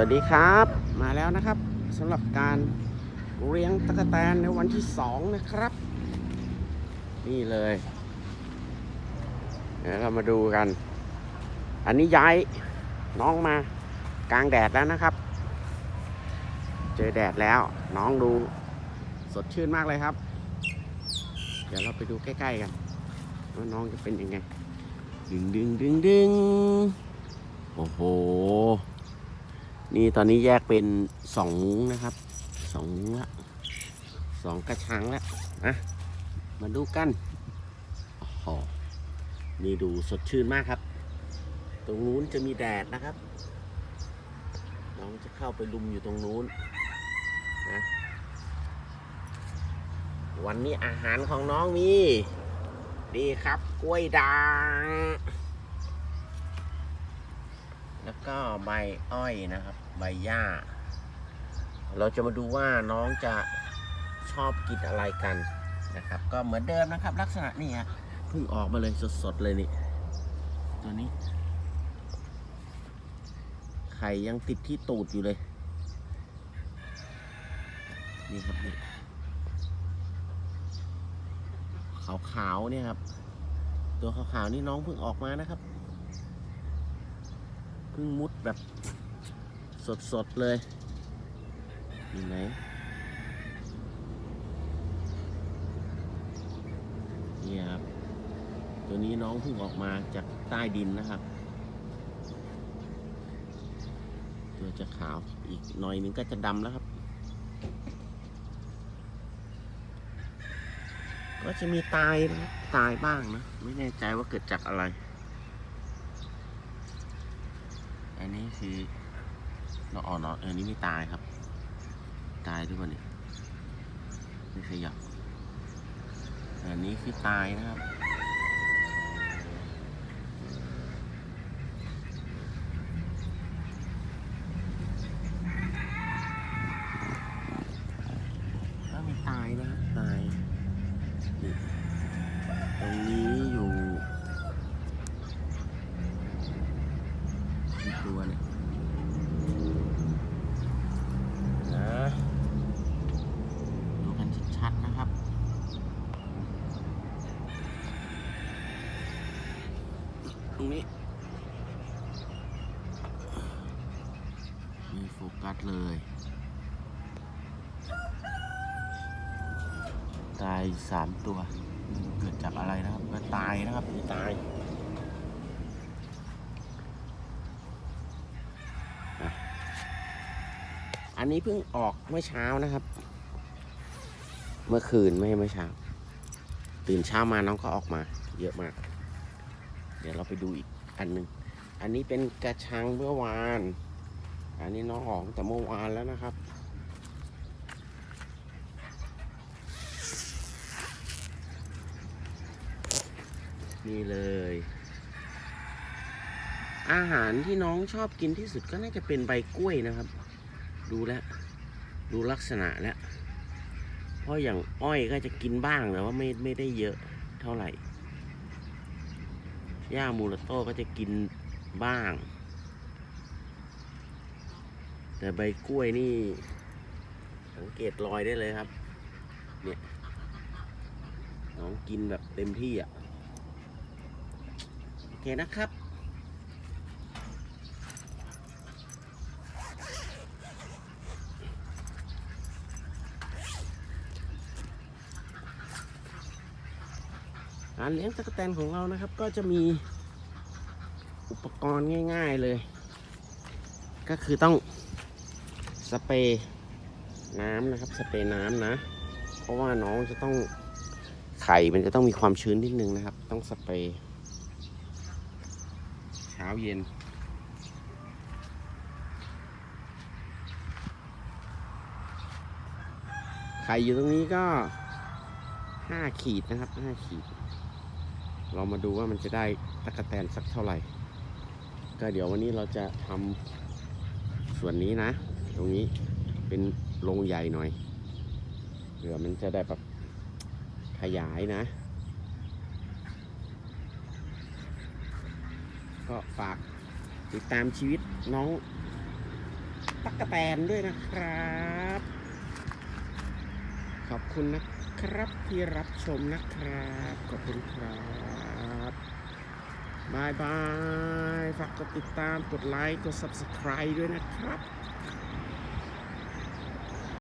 วัสดีครับมาแล้วนะครับสำหรับการเลี้ยงตะกแตนในวันที่สองนะครับ นี่เลยเดี๋ยวเรามาดูกัน อันนี้ย้ายน้องมากลางแดดแล้วนะครับ เจอแดดแล้วน้องดูสดชื่นมากเลยครับ เดี๋ยวเราไปดูใกล้ๆกันว่าน้องจะเป็นยังไงดึงดึงดึงดึงโอ้โห นี่ตอนนี้แยกเป็นสองมุ้งนะครับสองมุ้งละสองกระชังละนะมาดูกันโอ้โหนี่ดูสดชื่นมากครับ ตรงนู้นจะมีแดดนะครับ น้องจะเข้าไปลุมอยู่ตรงนู้นนะวันนี้อาหารของน้องมีนี่ครับกล้วยด่าง แล้วก็ใบอ้อยนะครับ ใบหญ้า เราจะมาดูว่าน้องจะชอบกินอะไรกันนะครับ ก็เหมือนเดิมนะครับ ลักษณะนี่ฮะเพิ่งออกมาเลยสดๆเลยนี่ตัวนี้ ไข่ยังติดที่ตูดอยู่เลย นี่ครับนี่ขาวๆเนี่ยครับ ตัวขาวๆนี่น้องเพิ่งออกมานะครับ พิ่งมุดแบบสดๆเลยอยู่ไหนนี่ครับ ตัวนี้น้องเพิ่งออกมาจากใต้ดินนะครับ ตัวจะขาวอีกหน่อยนึงก็จะดำแล้วครับ ก็จะมีตายนะตายบ้างนะ ไม่แน่ใจว่าเกิดจากอะไร อั นนี้คือเราอ่อนเนาออนี่ไม่ตายครับ ตายด้วยวะเนี่ยไม่ขยับอันนี้คือตายนะครับก็ตายนะครับตายนี่ตรงนี้อยู่กี่ตัวเนี่ยนะดูกันชัดๆนะครับ ตรงนี้มีโฟกัสเลย ตายสามตัวอืมเกิดจากอะไรนะครับก็ตายนะครับมีตายอะอันนี้เพิ่งออกเมื่อเช้านะครับ เมื่อคืนไม่ใช่เมื่อเช้า ตื่นเช้ามาน้องก็ออกมา เยอะมาก เดี๋ยวเราไปดูอีกอันหนึ่งอันนี้เป็นกระชังเมื่อวาน อันนี้น้องออกตั้งแต่เมื่อวานแล้วนะครับ นี่เลย อาหารที่น้องชอบกินที่สุดก็น่าจะเป็นใบกล้วยนะครับ ดูแล้ว ดูลักษณะแล้ว เพราะอย่างอ้อยก็จะกินบ้างแต่ว่าไม่ไม่ได้เยอะเท่าไหร่ หญ้ามูลโต้ก็จะกินบ้าง แต่ใบกล้วยนี่ สังเกตรอยได้เลยครับ เนี่ยน้องกินแบบเต็มที่อะ โอเคนะครับ การเลี้ยงตะกแตนของเรานะครับ ก็จะมีอุปกรณ์ง่าย ๆเลย ก็คือต้องสเปรย์น้ำนะครับ สเปรย์น้ำนะ เพราะว่าน้องจะต้องไข่มันจะต้องมีความชื้นนิดนึงนะครับ ต้องสเปรย์เช้าเย็นไข่อยู่ตรงนี้ก็ห้าขีดนะครับห้าขีด เรามาดูว่ามันจะได้ตะกะแตนสักเท่าไหร่ ก็เดี๋ยววันนี้เราจะทำส่วนนี้นะ ตรงนี้เป็นโรงใหญ่หน่อยเผื่อมันจะได้แบบขยายนะ ก็ฝากติดตามชีวิตน้องตั๊กแตนด้วยนะครับ ขอบคุณนะครับที่รับชมนะครับ ขอบคุณครับ บายบาย ฝากกดติดตาม กดไลค์ กด subscribe ด้วยนะครับ